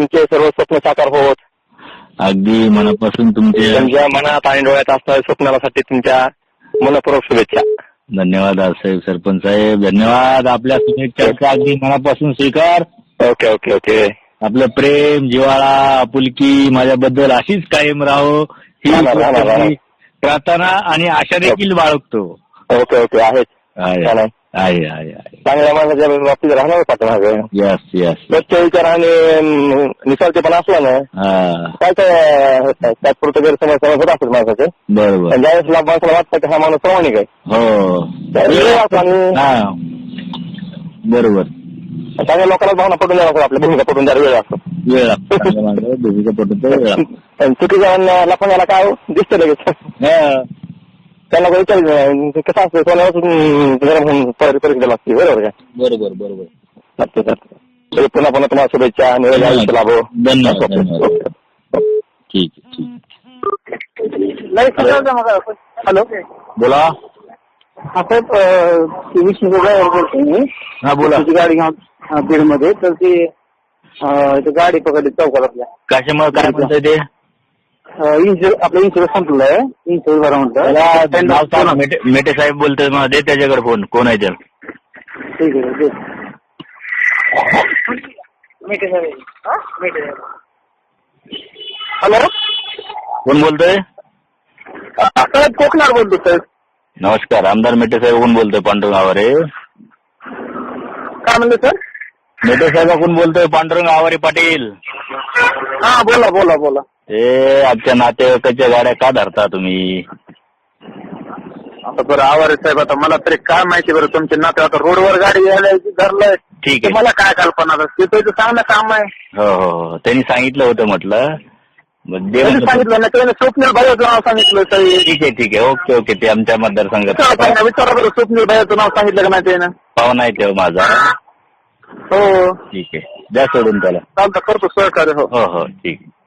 तुमचे सर्व स्वप्न साकार होत. अगदी मनापासून तुमचे तुमच्या मनात आणि डोळ्यात असणाऱ्या स्वप्नासाठी तुमच्या मनपूर्वक शुभेच्छा. धन्यवाद साहेब सरपंच साहेब. धन्यवाद. आपल्या शुभेच्छाचा अगदी मनापासून स्वीकार. Okay okay okay. आपलं प्रेम जिव्हाळा आपुलकी माझ्याबद्दल अशीच कायम राहो. ही. प्रार्थना आणि आशा देखील बाळगतो. ओके ओके आहे. चालेल. आहे आहे आहे चांगल्या माणसाच्या बाबतीत राहणार पाठीमागे यस यस स्वच्छ विचार आणि अं, निसर्गतेपणा असला ना हा काय काय तात्पुरतं गैरसमज समज होत असतात माणसाचे बरोबर पण ज्यावेळेस ला- माणसाला वाटतं की हा माणूस प्रामाणिक आहे हो त्यावेळी आणि हा बरोबर चांगल्या लोकांना भावना पटून द्यावं लागतं, आपल्या भूमिका पटून द्यायला वेळ असतो वेळ लागतो चांगल्या माणसाला भूमिका वेळ लागतो. पण चुकीच्या लपण्याला काय हो? दिसतं लगेच हा. त्यांना काही विचार कसं असतं होऊन परी- परीक्षा लागते बरोबर काय बरोबर बरोबर. नक्की नक्की पुन्हा पुन्हा तुम्हाला शुभेच्छा आणि लाभो. धन्यवाद ठीक आहे ठीक हॅलो? बोला. हा साहेब विष्णू गोगावर बोलतोय मी हा बोला. गाडी घेऊन बीडमध्ये तर ती गाडी पकडली चौकात आपल्या. कशामुळे काय म्हणताय ते? आपलं इन्शुरन्स संपलेलं आहे. इन्शुरन्स भरा त्याला नाव सांगा. मेटे मेटे साहेब बोलतोय मला दे त्याच्याकडे फोन कोण आहे त्या ठीक आहे ठीक हॅलो कोण बोलतोय? साहेब कोकणात बोलतो साहेब. नमस्कार. आमदार मेटे साहेब कोण बोलतोय? पांडुरंग आवारे. काय म्हणले सर मेटे साहेब कोण बोलतोय? पांडुरंग आवारे पाटील. हा बोला बोला बोला. ए आमच्या नातेवाईकाच्या गाड्या का धरता तुम्ही? आता बरं आवार साहेब आता मला तरी काय माहिती बरं तुमचे नाते आता रोडवर गाडी यायला धरलंय. ठीक ते आहे मला काय कल्पना ते तर चांगलं काम आहे. हो हो हो. त्यांनी सांगितलं होतं म्हटलं. मग दे त्यांनी म्हटलं. सांगितलं ना त्याने स्वप्नील भाईचं नाव सांगितलं साहेब ठीक आहे ठीक आहे. Okay okay. ते आमच्या मतदारसंघात विचारा विचारा बरं स्वप्नील भाईचं नाव सांगितलं का नाही त्यानं? पाहुणा आहे तेव्हा माझा. हो. ठीक आहे. द्या सोडून त्याला. चालतं करतो सहकार्य हो. हो हो. ठीक. आहे